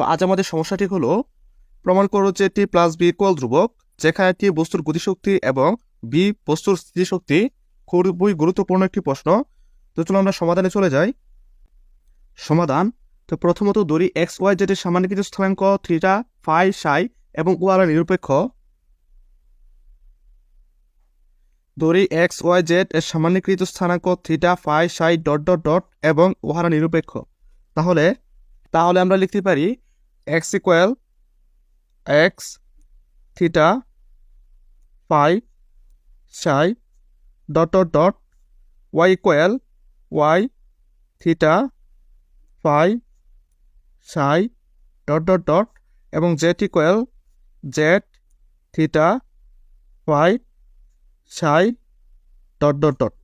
তো আজ আমাদের সমস্যাটি হলো, প্রমাণ করো যে টি প্লাস বি ইকুয়াল ধ্রুবক, যেখানে টি বস্তুর গতিশক্তি এবং বি বস্তুর স্থিতিশক্তি খুবই গুরুত্বপূর্ণ একটি প্রশ্ন। তো চলো আমরা সমাধানে চলে যাই। সমাধান, তো প্রথমত ধরি এক্স ওয়াই জেডের সামান্যীকৃত স্থানাঙ্ক থ্রিটা ফাই, সাই এবং ওয়ার নিরপেক্ষ। ধরি এক্স ওয়াই জেড এর সামান্যকৃত স্থানাঙ্ক, theta, phi, psi, dot dot dot এবং উহারা নিরপেক্ষ। তাহলে তাহলে আমরা লিখতে পারি x equal x theta phi psi dot dot dot y equal y theta phi psi dot dot dot এবং z equal z theta phi psi dot dot dot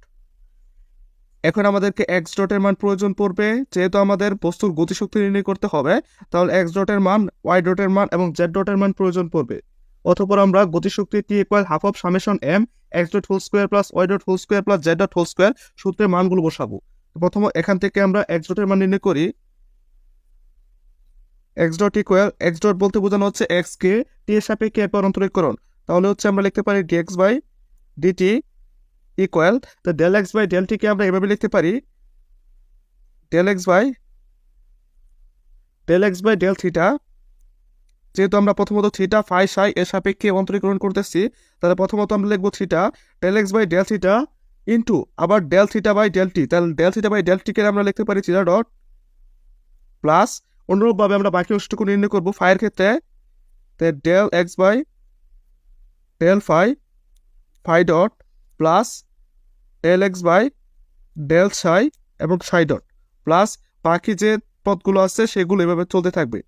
এখন আমাদেরকে এক্স ডটের মান প্রয়োজন পড়বে। যেহেতু আমাদের বস্তুর গতিশক্তি নির্ণয় করতে হবে, তাহলে এক্স ডটের মান ওয়াই ডটের মান এবং জেড ডটের মান প্রয়োজন পড়বে। অথপর আমরা গতিশক্তি T equal half of summation m x dot whole square plus y dot whole square plus z dot whole square সূত্রের মানগুলো বসাবো। প্রথম এখান থেকে আমরা এক্স ডটের মান নির্ণয় করি। X dot equal x dot বলতে বোঝানো হচ্ছে এক্স কে টি এর সাপেক্ষে এরপর অন্তরীকরণ। তাহলে হচ্ছে আমরা লিখতে পারি d x by d t equal to del x by del টিকে আমরা এভাবে লিখতে পারি। Del x by del x by del theta যেহেতু আমরা প্রথমত থিটা ফাই সাই এর সাপেক্ষে অন্তরীকরণ করতেছি, তাহলে প্রথমত আমরা লিখব theta del x by del theta into আবার del theta by del t তাহলে ডেল থিটা বাই ডেল টিকে আমরা লিখতে পারি থিটা ডট প্লাস অনুরূপভাবে আমরা বাকি অংশটুকু নির্ণয় করব ফাইয়ের ক্ষেত্রে। Del x by del phi phi dot plus del x by del psi এবং সাই ডট প্লাস বাকি যে পদগুলো আছে সেগুলো এভাবে চলতে থাকবে।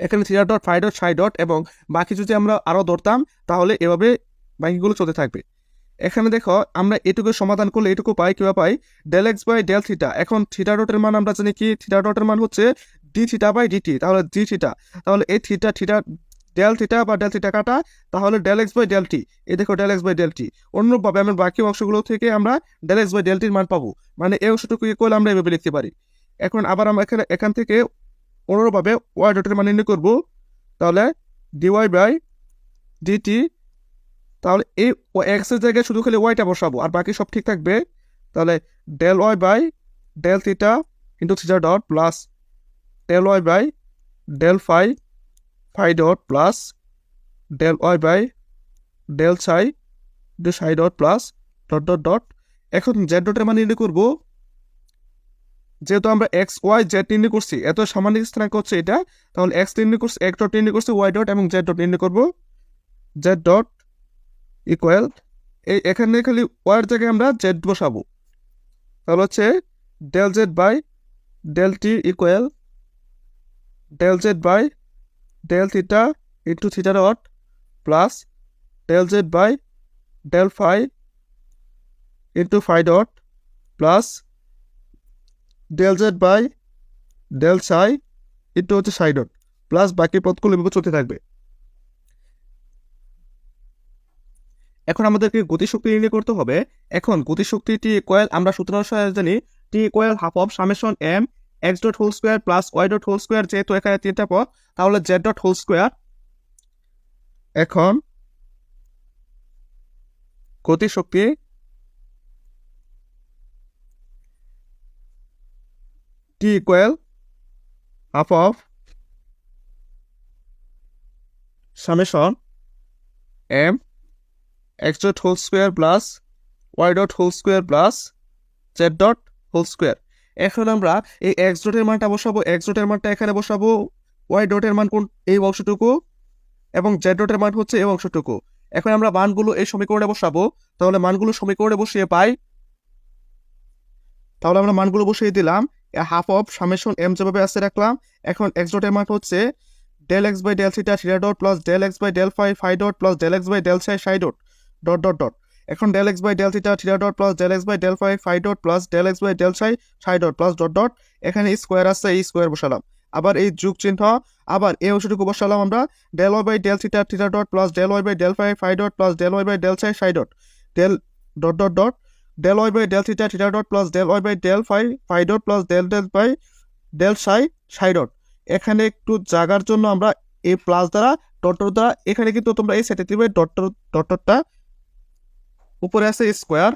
এখানে three dot five dot psi dot এবং বাকি যদি আমরা আরও ধরতাম, তাহলে এভাবে বাকিগুলো চলতে থাকবে। এখানে দেখো, আমরা এটুকু সমাধান করলে এটুকু পাই কিবা পাই? Del x by del theta এখন থিটা ডটের মান আমরা জানি কি? থিটা ডটের মান হচ্ছে d theta by d t তাহলে ডি থিটা তাহলে এই থিটা থিটা ডেল থিটা বা ডেল থিটা কাটা, তাহলে del x by del t এই দেখো del x by del t অন্যভাবে আমরা বাকি অংশগুলো থেকে আমরা ডেল এক্স বাই ডেল টির মান পাবো। মানে এই অংশটুকু ইকুয়াল আমরা এভাবে লিখতে পারি। এখন আবার আমরা এখানে, এখান থেকে অনুরূপভাবে ওয়াই ডটের মান নির্ণয় করব। তাহলে ডিওয়াই বাই ডিটি তাহলে এই এক্সের জায়গায় শুধু খালি ওয়াইটা বসাবো, আর বাকি সব ঠিক থাকবে। তাহলে del y by del theta into theta dot plus del y by del phi phi dot plus del y by del psi day psi dot plus dot dot dot. এখন জেড ডটের মান নির্ণয় করব। যেহেতু আমরা এক্স ওয়াই জেড নির্ণয় করছি, এত সামান্য স্থানাঙ্ক হচ্ছে এটা, তাহলে এক্স নির্ণয় করছি, এক ডট নির্ণয় করছি ওয়াই ডট এবং জেড ডট নির্ণয় করব। জেড ডট ইকুয়াল এই এখানে খালি ওয়ার জায়গায় আমরা জেড বসাবো। তাহলে হচ্ছে del z by del t equal del z by del theta into theta dot plus del z by del phi into phi dot plus del z by del psi into হচ্ছে psi dot plus বাকি পদগুলো এভাবে চলতে থাকবে। এখন আমাদেরকে গতিশক্তি নির্ণয় করতে হবে। এখন গতিশক্তি টি ইকুয়াল আমরা সূত্র জানি T equal half of summation m x dot whole square plus y dot whole square যেহেতু এখানে তিনটা পদ, তাহলে জেড ডট হোল স্কোয়ার এখন গতিশক্তি T equal half of summation m x dot whole square plus y dot whole square plus z dot whole square এখন আমরা এই এক্স ডটের মানটা বসাবো এক্স ডটের মানটা এখানে বসাবো ওয়াই ডটের মান কোন, এই অংশটুকু এবং জেড ডটের মান হচ্ছে এই অংশটুকু। এখন আমরা মানগুলো এই সমীকরণে বসাবো, তাহলে মানগুলো সমীকরণে বসিয়ে পাই। তাহলে আমরা মানগুলো বসিয়ে দিলাম হাফ অফ সামেশন এম যেভাবে আসতে রাখলাম, এখন এক্স ডটের মান হচ্ছে del x by del theta theta dot plus del x by del phi phi dot plus del x by del psi psi dot dot dot dot এখন del x by del theta theta dot plus del x by del phi phi dot plus del x by del psi psi dot plus dot dot এখানে square আসছে এই square বসালাম। আবার এই যুগ চিহ্ন, আবার এই অংশটুকু বসালাম আমরা del y by del theta theta dot plus del y by del phi phi dot plus del y by del psi psi dot del dot dot dot del y by del theta theta dot plus del y by del phi phi dot plus del del by del psi psi dot এখানে একটু জাগার জন্য আমরা এই plus দ্বারা dot দ্বারা, এখানে কিন্তু তোমরা এই সেটে দিবে ডট ডটটা উপরে আছে স্কোয়ার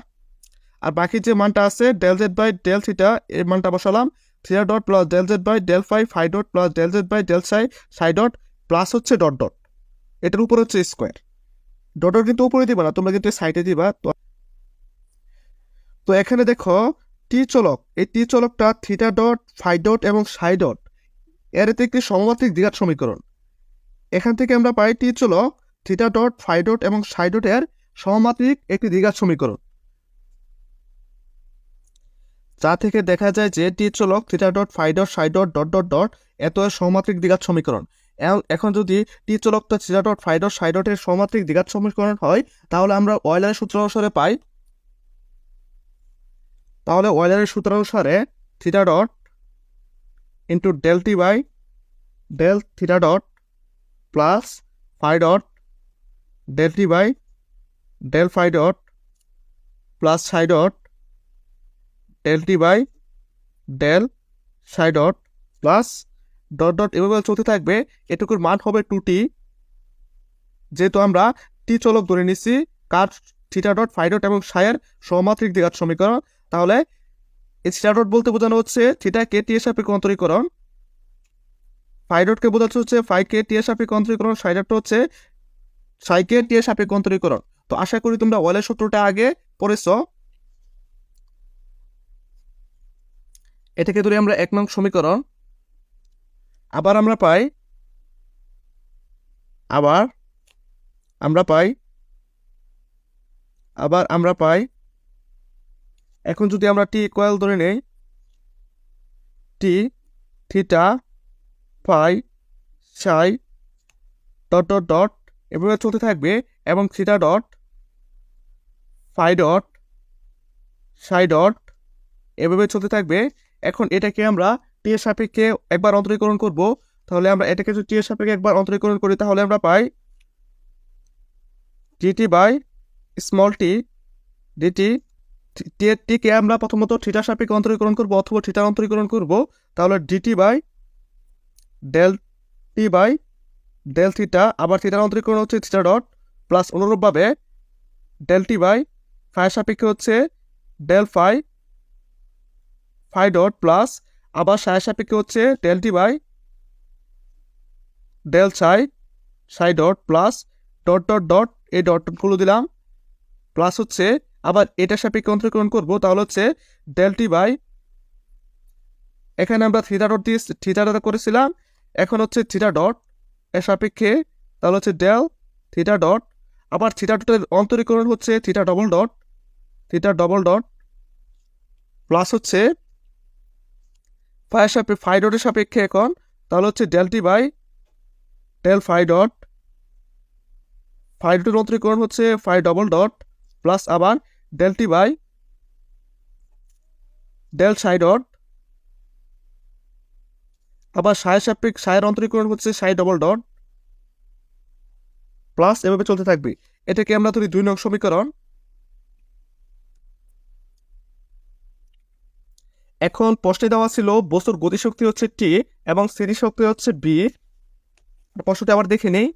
আর বাকি যে মানটা আছে del z by del theta এই মানটা বসালাম theta dot plus del z by del phi phi dot plus del z by del psi psi dot plus হচ্ছে ডট ডট এটার উপরে হচ্ছে স্কোয়ার ডট ডট কিন্তু উপরে দিবা না, তোমরা কিন্তু সাইডে দিবা, তো তো এখানে দেখো টি চলক, এই টি চলকটা থিটা ডট ফাই ডট এবং সাই ডট এর একটি সমমাত্রিক দ্বিঘাত সমীকরণ, এখান থেকে আমরা পাই টি চলক থিটা ডট ফাই ডট এবং সাই ডটের সমমাত্রিক একটি দ্বিঘাত সমীকরণ। যা থেকে দেখা যায় যে টি চলক theta dot phi dot psi dot dot dot dot এত এর সমমাত্রিক দ্বিঘাত সমীকরণ। এখন যদি টি চলকটা theta dot phi dot psi ডটের সমমাত্রিক দ্বিঘাত সমীকরণ হয়, তাহলে আমরা অয়লারের সূত্র অনুসারে পাই। তাহলে অয়লারের সূত্র অনুসারে theta dot into del T by del theta dot plus phi dot del T by del phi dot plus psi dot del T by del psi dot plus dot dot এভাবে চলতে থাকবে। এটুকুর মান হবে টু টি যেহেতু আমরা টি চলক ধরে নিচ্ছি কার থিটা ডট ফাই ডট এবং সায়ের সমাত্রিক দ্বিঘাত সমীকরণ, তাহলে এই থিটা ডট বলতে বোঝানো হচ্ছে থিটা কে টি এর সাপেক্ষে অন্তরীকরণ। ফাই ডটকে বোঝাচ্ছে হচ্ছে ফাই কে টি এর সাপেক্ষে অন্তরীকরণ সাই ডটটা হচ্ছে সাই কে টি এর সাপেক্ষে অন্তরীকরণ। তো আশা করি তোমরা ওয়ালের সূত্রটা আগে পড়েছ। এটাকে ধরে আমরা এক নং সমীকরণ। আবার আমরা পাই, আবার আমরা পাই, আবার আমরা পাই। এখন যদি আমরা টি ইকুয়াল ধরে নেই t theta phi psi dot dot dot এভাবে চলতে থাকবে এবং theta dot phi dot psi dot এভাবে চলতে থাকবে। এখন এটাকে আমরা টি এর সাপেক্ষে একবার অন্তরীকরণ করব। তাহলে আমরা এটাকে যদি টি এর সাপেক্ষে একবার অন্তরীকরণ করি, তাহলে আমরা পাই d t by small t d t টিকে আমরা প্রথমত থিটার সাপেক্ষে অন্তরীকরণ করব অথবা থিটার অন্তরীকরণ করব। তাহলে d t by del T by del theta আবার থিটার অন্তরীকরণ হচ্ছে থিটা ডট প্লাস অনুরূপভাবে ডেল টি বাই ফাই সাপেক্ষে হচ্ছে del phi phi dot plus আবার সাই সাপেক্ষে হচ্ছে del T by del psi psi dot plus dot dot dot এই ডট ডটগুলো দিলাম প্লাস হচ্ছে আবার এটা সাপেক্ষে অন্তরীকরণ করব, তাহলে হচ্ছে ডেল টি বাই এখানে আমরা থিটা ডট দিয়ে থিটা ডট করেছিলাম, এখন হচ্ছে থিটা ডট এর সাপেক্ষে, তাহলে হচ্ছে ডেল থিটা ডট আবার থিটা ডটের অন্তরীকরণ হচ্ছে theta double dot theta double dot plus হচ্ছে ফাই সাপে ফাই ডটের সাপেক্ষে এখন, তাহলে হচ্ছে del T by del phi dot phi ডটের অন্তরীকরণ হচ্ছে ফাই ডবল ডট প্লাস আবার del T by del psi dot আবার সায়ের সাপেক্ষ সায়ের অন্তরীকরণ হচ্ছে সাই ডবল ডট প্লাস এভাবে চলতে থাকবে। এটাকে আমরা ধরি দুই নং সমীকরণ। এখন প্রশ্নে দেওয়া ছিল, বস্তুর গতিশক্তি হচ্ছে টি এবং স্থিতিশক্তি হচ্ছে বি প্রশ্নটি আবার দেখে নেই।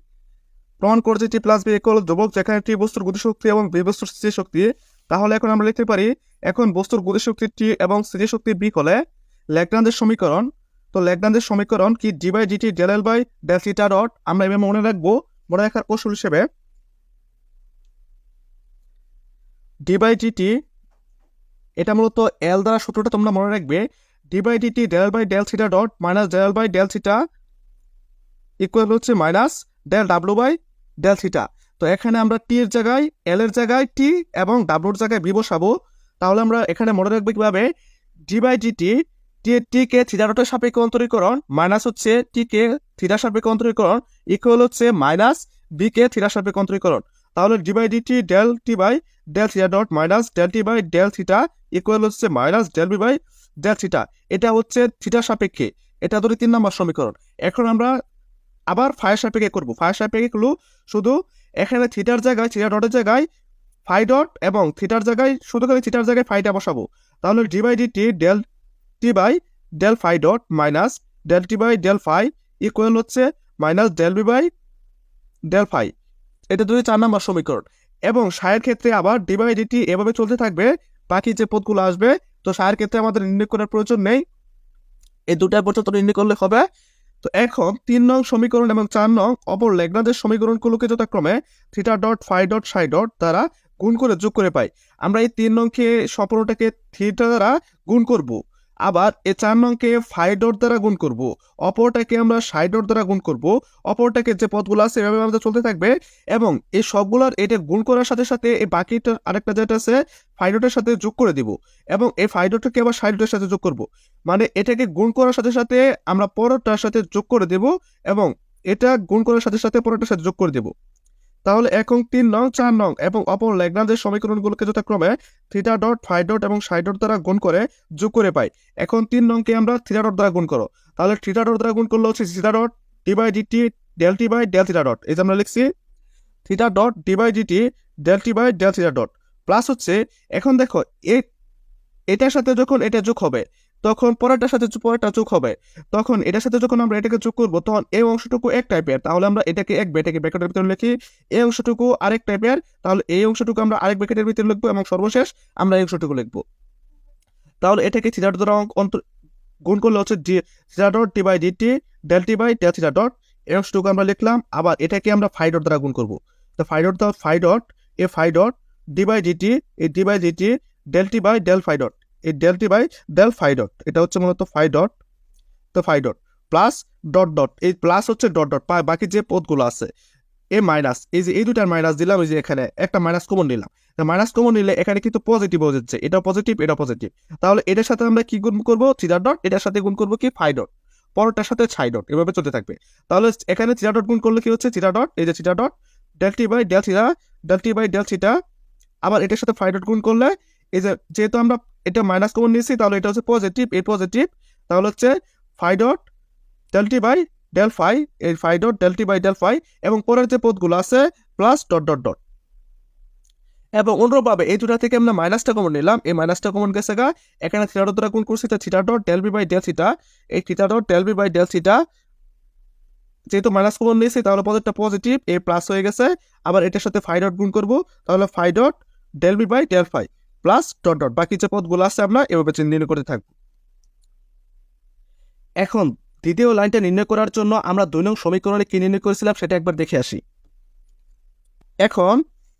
প্রমাণ করে যে টি প্লাস বি একল ধ্রুবক, যেখানে টি বস্তুর গতিশক্তি এবং বি বস্তুর স্থিতিশক্তি। তাহলে এখন আমরা লিখতে পারি, এখন বস্তুর গতিশক্তি টি এবং স্থিতিশক্তি বি হলে ল্যাগ্রান্ডের সমীকরণ। তো ল্যাগ্রান্ডের সমীকরণ কি d by d t del L by del theta dot আমরা এভাবে মনে রাখব, মনে রাখার কৌশল হিসেবে। ডি বাই ডিটি এটা মূলত এল দ্বারা সূত্রটা তোমরা মনে রাখবে d by d t del by del theta dot minus del by del theta equal হচ্ছে minus del W by del theta তো এখানে আমরা টি এর জায়গায় এল এর জায়গায় টি এবং ডাব্লুর জায়গায় বি বসাবো। তাহলে আমরা এখানে মনে রাখব কীভাবে? D by dt t t K theta ডটের সাপেক্ষে অন্তরীকরণ মাইনাস হচ্ছে টি কে থিটা সাপেক্ষে অন্তরীকরণ ইকুয়াল হচ্ছে মাইনাস বি কে থিটা সাপেক্ষে অন্তরীকরণ। তাহলে d by d t del T by del theta dot minus del T by del theta equal হচ্ছে minus del B by del theta এটা হচ্ছে থিটার সাপেক্ষে। এটা ধরে তিন নম্বর সমীকরণ। এখন আমরা আবার ফায়ার সাপেক্ষে করব। ফায়ার সাপেক্ষে হলো শুধু এখানে থিটার জায়গায় থিটা ডটের জায়গায় ফাই ডট এবং থিটার জায়গায়, শুধু করে থিটার জায়গায় ফাইটা বসাবো। তাহলে d by d t del T by del phi dot minus del T by del phi equal হচ্ছে minus del B by del phi এটা দুই চার নম্বর সমীকরণ। এবং সায়ের ক্ষেত্রে আবার ডি বাই ডিটি এভাবে চলতে থাকবে, বাকি যে পদগুলো আসবে, তো সায়ের ক্ষেত্রে আমাদের নির্ণয় করার প্রয়োজন নেই। এই দুটা পর্যন্ত নির্ণয় করলে হবে, তো এখন তিন নং সমীকরণ এবং চার নং অপর লেগনাদের সমীকরণগুলোকে যথাক্রমে theta dot phi dot psi dot দ্বারা গুণ করে যোগ করে পাই। আমরা এই তিন নংকে সম্পূর্ণটাকে থিটা দ্বারা গুণ করব। আবার এ চার নংকে ফাই ডট দ্বারা গুণ করব। অপরটাকে আমরা সাই ডট দ্বারা গুণ করব। অপরটাকে যে পদগুলো আছে, এভাবে আমাদের চলতে থাকবে এবং এই সবগুলোর এটা গুণ করার সাথে সাথে এই বাকিটা আরেকটা যেটা আছে ফাই ডটের সাথে যোগ করে দিব এবং এই ফাই ডটটাকে আবার সাই ডটের সাথে যোগ করব। মানে এটাকে গুণ করার সাথে সাথে আমরা পরেরটার সাথে যোগ করে দেব এবং এটা গুণ করার সাথে সাথে পরেরটার সাথে যোগ করে দেব। তাহলে এক এখন তিন নং, চার নং এবং অপর ল্যাগনাদের সমীকরণগুলোকে যথাক্রমে থিটা ডট ফাই ডট এবং সাই ডট দ্বারা গুণ করে যোগ করে পাই। এখন তিন নংকে আমরা থিটা ডট দ্বারা গুণ করো। তাহলে থিটা ডট দ্বারা গুণ করলে হচ্ছে theta dot d by d t del T by del theta dot এই যে আমরা লিখছি theta dot d by d t del T by del theta dot plus হচ্ছে, এখন দেখো, এ, এটার সাথে যখন এটা যোগ হবে তখন পরেরটার সাথে পরেরটা যোগ হবে। তখন এটার সাথে যখন আমরা এটাকে যোগ করব, তখন এই অংশটুকু এক টাইপের তাহলে আমরা এটাকে এক এটাকে ব্র্যাকেটের ভিতরে লিখি। এই অংশটুকু আরেক টাইপের তাহলে এই অংশটুকু আমরা আরেক ব্যাকেটের ভিতরে লিখব এবং সর্বশেষ আমরা এই অংশটুকু লিখব। তাহলে এটাকে থিটা দ্বারা অন্তর গুণ করলে হচ্ছে d theta dot d by d t del T by del theta dot এই অংশটুকু আমরা লিখলাম। আবার এটাকে আমরা ফাই ডট দ্বারা গুণ করব। তো ফাই ডট দ্বারা phi dot A phi dot d by d t এই d by d t del T by del phi dot এই del T by del phi dot এটা হচ্ছে মূলত ফাই ডট তো phi dot plus dot dot এই plus হচ্ছে dot dot বাকি যে পদগুলো আছে এ মাইনাস এই যে এই দুটার মাইনাস দিলাম, এই যে এখানে একটা মাইনাস কমন নিলাম মাইনাস কমন নিলে এখানে কিন্তু পজিটিভ যাচ্ছে এটা পজিটিভ এটা পজিটিভ তাহলে এটার সাথে আমরা কি গুণ করব থিটা ডট এটার সাথে গুণ করব কি ফাই ডট পরটার সাথে ছাই ডট এভাবে চলতে থাকবে, তাহলে এখানে থিটা ডট গুণ করলে কি হচ্ছে থিটা ডট এই যে theta dot del T by del theta del T by del theta আবার এটার সাথে ফাই ডট গুণ করলে এই যে যেহেতু আমরা এটা মাইনাস কমন নিয়েছি, তাহলে এটা হচ্ছে পজিটিভ এই পজিটিভ তাহলে হচ্ছে phi dot del T by del phi এই phi dot del T by del phi এবং পরের যে পদগুলো আছে প্লাস ডট ডট ডট এবং অনুরূপভাবে এই দুটা থেকে আমরা মাইনাসটা কমন নিলাম, এই মাইনাসটা কমন গেছে গা, এখানে থিটা ডট দ্বারা গুণ করছি theta dot del B by del theta এই theta dot del B by del theta যেহেতু মাইনাস কমন নিয়েছি, তাহলে পদেরটা পজিটিভ এ প্লাস হয়ে গেছে, আবার এটার সাথে ফাই ডট গুণ করব, তাহলে phi dot del B by del phi plus dot dot, বাকি যে পদগুলো আছে আমরা এভাবে নির্ণয় করতে থাকব। এখন দ্বিতীয় লাইনটা নির্ণয় করার জন্য আমরা দুই নং সমীকরণে কি নির্ণয় করেছিলাম সেটা একবার দেখে আসি। এখন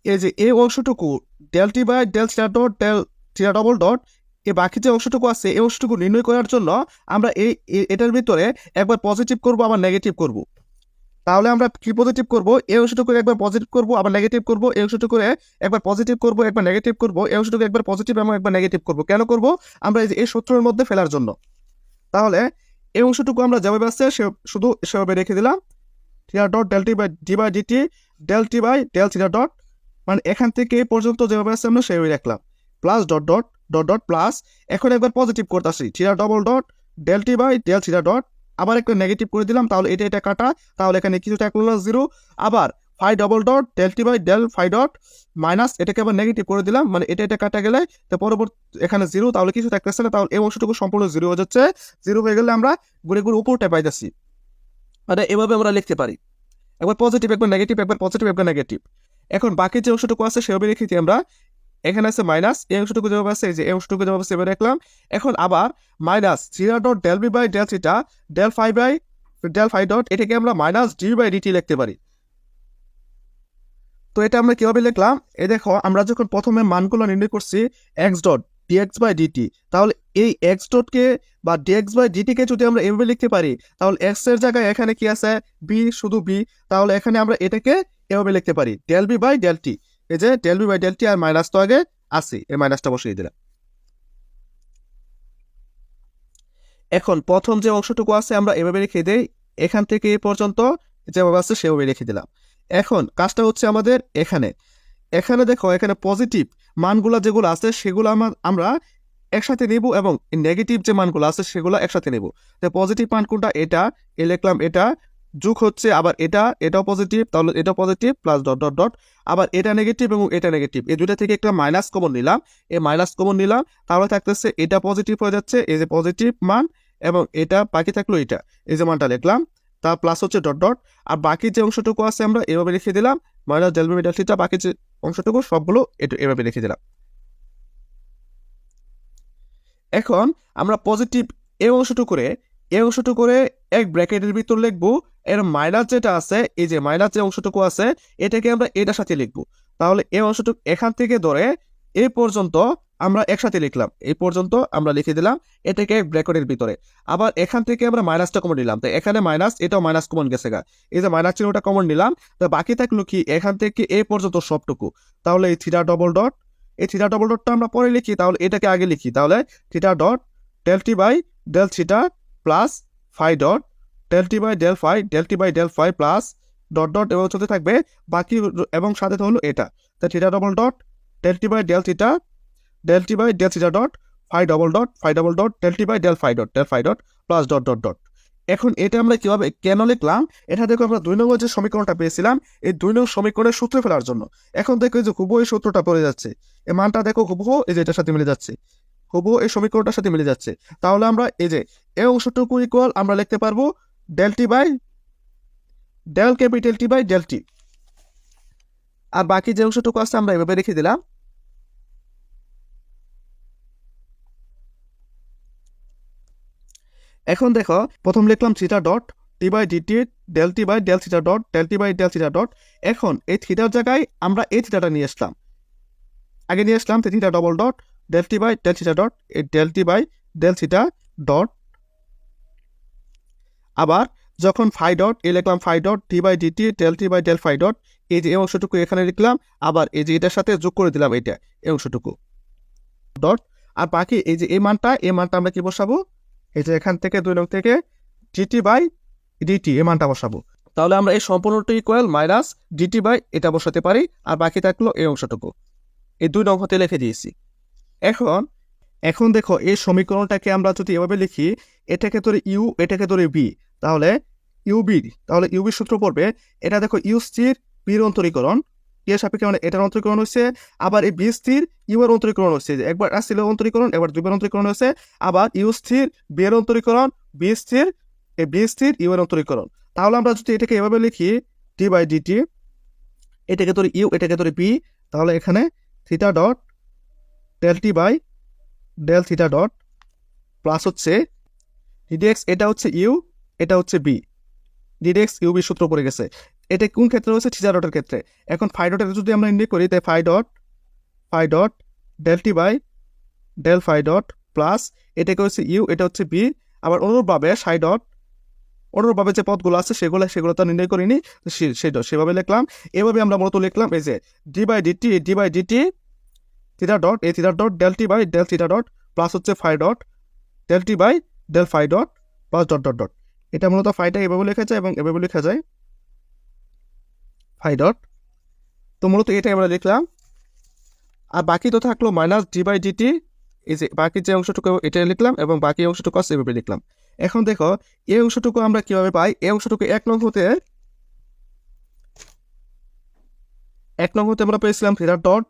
এই যে এই অংশটুকু del T by del theta dot del theta double dot এই বাকি যে অংশটুকু আছে এই অংশটুকু নির্ণয় করার জন্য আমরা এই এটার ভিতরে একবার পজিটিভ করব, আবার নেগেটিভ করব। তাহলে আমরা কি পজিটিভ করব? এই অংশটুকু একবার পজিটিভ করব, আবার নেগেটিভ করব। এই অংশটুকু একবার পজিটিভ করব, একবার নেগেটিভ করব। এই অংশটুকু একবার পজিটিভ এবং একবার নেগেটিভ করব। কেন করব? আমরা এই সূত্রের মধ্যে ফেলার জন্য। তাহলে এই অংশটুকু আমরা যেভাবে আসছে, সে, শুধু সেভাবে রেখে দিলাম। Theta dot del T by d by d t del T by del theta dot মানে এখান থেকে এই পর্যন্ত যেভাবে আসছে আমরা সেভাবে রাখলাম। Plus dot dot dot dot plus এখন একবার পজিটিভ করতেছি theta double dot del T by del theta dot আবার একটা নেগেটিভ করে দিলাম, তাহলে এটা এটা কাটা, তাহলে এখানে কিছু থাকল না জিরো আবার phi double dot del T by del phi dot minus এটাকে আবার নেগেটিভ করে দিলাম মানে এটা এটা কাটা গেলে, তো পরবর্তী, এখানে জিরো তাহলে কিছু থাকতেছে না তাহলে এই অংশটুকু সম্পূর্ণ জিরো হয়ে যাচ্ছে। জিরো হয়ে গেলে আমরা ঘুরে ঘুরে উপরটা পাইতেছি। মানে এভাবে আমরা লিখতে পারি। একবার পজিটিভ একবার নেগেটিভ একবার পজিটিভ একবার নেগেটিভ এখন বাকি যে অংশটুকু আছে, সেভাবে লিখেছি আমরা। এখানে আছে মাইনাস এই অংশটুকু যেভাবে আছে যে এই অংশটুকু যেভাবে আছে এভাবে রাখলাম এখন আবার minus zero dot del B by del theta del phi by del phi dot এটাকে আমরা মাইনাস ডি বাই ডিটি লিখতে পারি। তো এটা আমরা কীভাবে লিখলাম? এ দেখো, আমরা যখন প্রথমে মানগুলো নির্ণয় করছি x dot dx by dt তাহলে এই এক্স ডটকে বা ডিএক্স বাই ডিটিকে যদি আমরা এভাবে লিখতে পারি, তাহলে এক্সের জায়গায় এখানে কি আছে? বি শুধু বি তাহলে এখানে আমরা এটাকে এভাবে লিখতে পারি del b by del t এই যে del b by del t R minus তো আগে আছে, এই মাইনাসটা বসিয়ে দিলাম। এখন প্রথম যে অংশটুকু আছে আমরা এভাবে রেখে দেই, এখান থেকে এ পর্যন্ত যেভাবে আছে সেভাবে রেখে দিলাম। এখন কাজটা হচ্ছে আমাদের এখানে। এখানে দেখো, এখানে পজিটিভ মানগুলো যেগুলো আছে সেগুলো আমার আমরা একসাথে নেব এবং নেগেটিভ যে মানগুলো আছে সেগুলো একসাথে নেব। তো পজিটিভ মান কোনটা? এটা, এ লিখলাম এটা যুগ হচ্ছে আবার এটা, এটাও পজিটিভ তাহলে এটা positive plus dot dot dot আবার এটা নেগেটিভ এবং এটা নেগেটিভ এই দুটা থেকে একটা মাইনাস কমন নিলাম। এই মাইনাস কমন নিলাম, তাহলে থাকতেছে এটা পজিটিভ হয়ে যাচ্ছে, এই যে পজিটিভ মান, এবং এটা বাকি থাকল এটা। এই যে মানটা লিখলাম তা প্লাস হচ্ছে ডট ডট আর বাকি যে অংশটুকু আছে আমরা এভাবে লিখে দিলাম minus del b del theta বাকি যে অংশটুকু, সবগুলো একটু এভাবে লিখে দিলাম। এখন আমরা পজিটিভ এই অংশটুকু করে এই অংশটুকু করে এক ব্র্যাকেটের ভিতর লিখব, এর মাইনাস যেটা আছে, এই যে মাইনাস যে অংশটুকু আছে, এটাকে আমরা এটার সাথে লিখব। তাহলে এই অংশটুকু এখান থেকে ধরে এই পর্যন্ত আমরা একসাথে লিখলাম। এই পর্যন্ত আমরা লিখে দিলাম এটাকে ব্র্যাকেটের ভিতরে। আবার এখান থেকে আমরা মাইনাসটা কমন নিলাম। তো এখানে মাইনাস এটাও মাইনাস কমন গেছে গা। এই যে মাইনাস চিহ্নটা কমন নিলাম, তো বাকি থাকল কি? এখান থেকে এই পর্যন্ত সবটুকু। তাহলে এই থিটা ডবল ডট এই থিটা ডবল ডটটা আমরা পরে লিখি, তাহলে এটাকে আগে লিখি। তাহলে theta dot del t by del theta plus phi dot del t by del phi del t by del phi plus dot dot এবং চলতে থাকবে। বাকি এবং সাথে হলো এটা। তা theta double dot del t by del theta del t by del theta dot phi double dot phi double dot del t by del phi dot del phi dot plus dot dot dot এখন এটা আমরা কীভাবে, কেন লিখলাম? এটা দেখো আমরা দুই নম্বর যে সমীকরণটা পেয়েছিলাম, এই দুই নম্বর সমীকরণের সূত্র ফেলার জন্য। এখন দেখো যে হুবহু এই সূত্রটা পড়ে যাচ্ছে। এই মানটা দেখো হুবহু এই যে এটার সাথে মিলে যাচ্ছে। হুবহু এই সমীকরণটার সাথে মিলে যাচ্ছে। তাহলে আমরা এই যে এই অংশটুকু ইকুয়াল আমরা লিখতে পারব del t by del capital t by del t আর বাকি যে অংশটুকু আছে আমরা এভাবে রেখে দিলাম। এখন দেখো, প্রথম লিখলাম theta dot t by dt del t by del theta dot del t by del theta dot এখন এই থিটার জায়গায় আমরা এই থিটাটা নিয়ে আসলাম। আগে নিয়ে আসলাম theta double dot del t by del theta dot এই del t by del theta dot আবার যখন ফাই ডট এ লিখলাম phi dot t by dt del t by del phi dot এই যে অংশটুকু এখানে লিখলাম, আবার এই যে এটার সাথে যোগ করে দিলাম এটা এই অংশটুকু ডট আর বাকি এই যে এই মানটা এই মানটা আমরা কি বসাবো? এই যে এখান থেকে, দুই নং থেকে ডিটি বাই ডিটি এই মানটা বসাবো। তাহলে আমরা এই সম্পূর্ণটি ইকুয়াল মাইনাস ডিটি বাই এটা বসাতে পারি, আর বাকি থাকল এই অংশটুকু। এই দুই নং হতে লিখে দিয়েছি। এখন এখন দেখো, এই সমীকরণটাকে আমরা যদি এভাবে লিখি, এটাকে ধরে ইউ এটাকে ধরে বি তাহলে ইউবি তাহলে ইউবি সূত্র পড়বে, এটা দেখো ইউ স্থির বির অন্তরীকরণ এর সাপেক্ষে মানে এটার অন্তরীকরণ হচ্ছে আবার এই বি স্থির ইউ এর অন্তরীকরণ হচ্ছে একবার আসছিল অন্তরীকরণ একবার দুইবার অন্তরীকরণ হচ্ছে আবার ইউ স্থির বি এর অন্তরীকরণ বি স্থির, এই বি স্থির ইউ এর অন্তরীকরণ। তাহলে আমরা যদি এটাকে এভাবে লিখি ডি বাই ডিটি এটাকে ধরে ইউ এটাকে ধরে বি তাহলে এখানে theta dot del t by del theta dot plus হচ্ছে ডিডিএক্স এটা হচ্ছে ইউ এটা হচ্ছে বি ডিডিএক্স ইউবি সূত্র পড়ে গেছে। এটা কোন ক্ষেত্রে হচ্ছে থিটা ডটের ক্ষেত্রে। এখন ফাই ডটের যদি আমরা ইন্ডিক করি তাই phi dot phi dot del t by del phi dot plus এটাকে হচ্ছে ইউ এটা হচ্ছে বি আবার অনুরূপভাবে সাই ডট অনুরূপভাবে যে পদগুলো আছে, সেগুলো সেগুলো তো নির্ণয় করিনি সেটা সেভাবে লিখলাম। এভাবে আমরা মূলত লিখলাম, এই যে d by dt d by dt theta dot এই theta dot del t by del theta dot plus হচ্ছে phi dot del t by del phi dot plus dot dot dot এটা মূলত ফাইটা এভাবে লেখা যায় এবং এভাবে লেখা যায় ফাই ডট তো মূলত এটা আমরা লিখলাম আর বাকি তো থাকল মাইনাস ডি বাই ডিটি এই যে বাকি যে অংশটুকু এটা লিখলাম এবং বাকি অংশটুকু আছে এভাবে লিখলাম। এখন দেখো, এই অংশটুকু আমরা কীভাবে পাই? এই অংশটুকু এক নং হতে এক নং হতে আমরা পেয়েছিলাম theta dot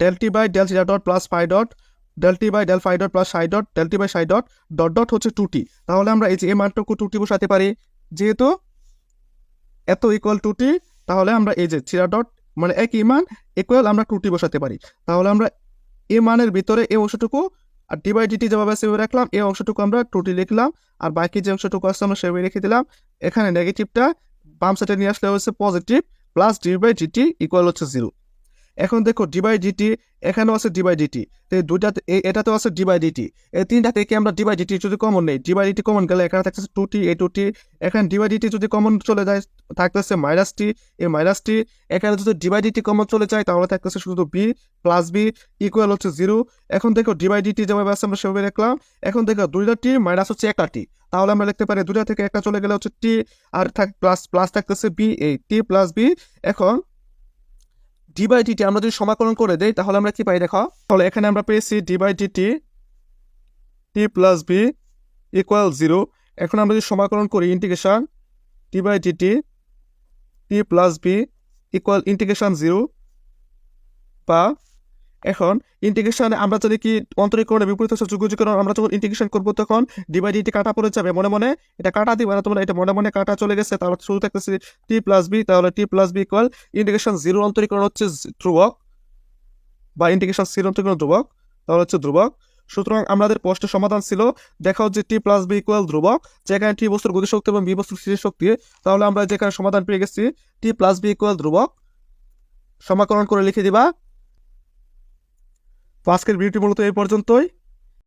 del t by del theta dot plus phi dot del t by del phi dot plus psi dot del t by psi dot dot dot হচ্ছে টু টি তাহলে আমরা এই যে এই মানটুকু টু টি বসাতে পারি, যেহেতু এত ইকুয়াল টু টি তাহলে আমরা এই যে থিটা ডট মানে একই মান ইকুয়াল আমরা টু টি বসাতে পারি। তাহলে আমরা এ মানের ভিতরে এই অংশটুকু আর ডি বাই ডিটি যেভাবে সেভাবে রাখলাম এই অংশটুকু আমরা টু টি লিখলাম আর বাকি যে অংশটুকু আছে আমরা সেভাবে রেখে দিলাম। এখানে নেগেটিভটা বাম সাইডে নিয়ে আসলে হচ্ছে positive plus d by dt equal হচ্ছে জিরো এখন দেখো ডি বাই ডিটি এখানেও আছে ডি বাই ডিটি তো দুইটাতে এটাতেও আছে ডি বাই ডিটি এই তিনটা থেকে আমরা ডি বাই ডিটি যদি কমন নেই ডিবাই ডিটি কমন গেলে এখানে থাকতেছে টু টি এই টু টি এখানে ডি বাই ডিটি যদি কমন চলে যায়, থাকতেছে মাইনাস টি এই মাইনাস টি এখানে যদি ডি বাই ডিটি কমন চলে যায়, তাহলে থাকতেছে শুধু বি প্লাস বি ইকুয়াল হচ্ছে জিরো এখন দেখো ডি বাই ডিটি যেভাবে আছে আমরা সেভাবে রাখলাম এখন দেখো দুইটা টি মাইনাস হচ্ছে একটা টি তাহলে আমরা লিখতে পারি দুইটা থেকে একটা চলে গেলে হচ্ছে টি আর থাক প্লাস প্লাস থাকতেছে বি এই টি প্লাস বি এখন ডি বাই ডিটি আমরা যদি সমাকলন করে দেই, তাহলে আমরা কি পাই দেখো? তাহলে এখানে আমরা পেয়েছি d by dt t plus b equal zero এখন আমরা যদি সমাকলন করি integration t by dt t plus b equal integration zero বা এখন ইন্টিগ্রেশনে আমরা যদি কি অন্তরীকরণে বিপরীত যুগযুগীকরণ আমরা যখন ইন্টিগ্রেশন করব তখন ডিভাইড ইটি কাটা পড়ে যাবে। মনে মনে এটা কাটা দিবে না, তোমরা এটা মনে মনে কাটা চলে গেছে। তাহলে শুরু থাকতেছে টি প্লাস বি তাহলে t plus b equal integration zero অন্তরীকরণ হচ্ছে ধ্রুবক বা ইন্টিগ্রেশন জিরো অন্তরীকরণ ধ্রুবক, তাহলে হচ্ছে ধ্রুবক। সুতরাং আমাদের প্রশ্নের সমাধান ছিল দেখা হচ্ছে টি প্লাস বি ইকুয়াল ধ্রুবক, যেখানে টি বস্তুর গতিশক্তি এবং বি বস্তুর স্থিতি শক্তি তাহলে আমরা যেখানে সমাধান পেয়ে গেছি টি প্লাস বি ইকুয়াল ধ্রুবক, সমাকলন করে লিখে দিবা। তো আজকের ভিডিওটি মূলত এই পর্যন্তই।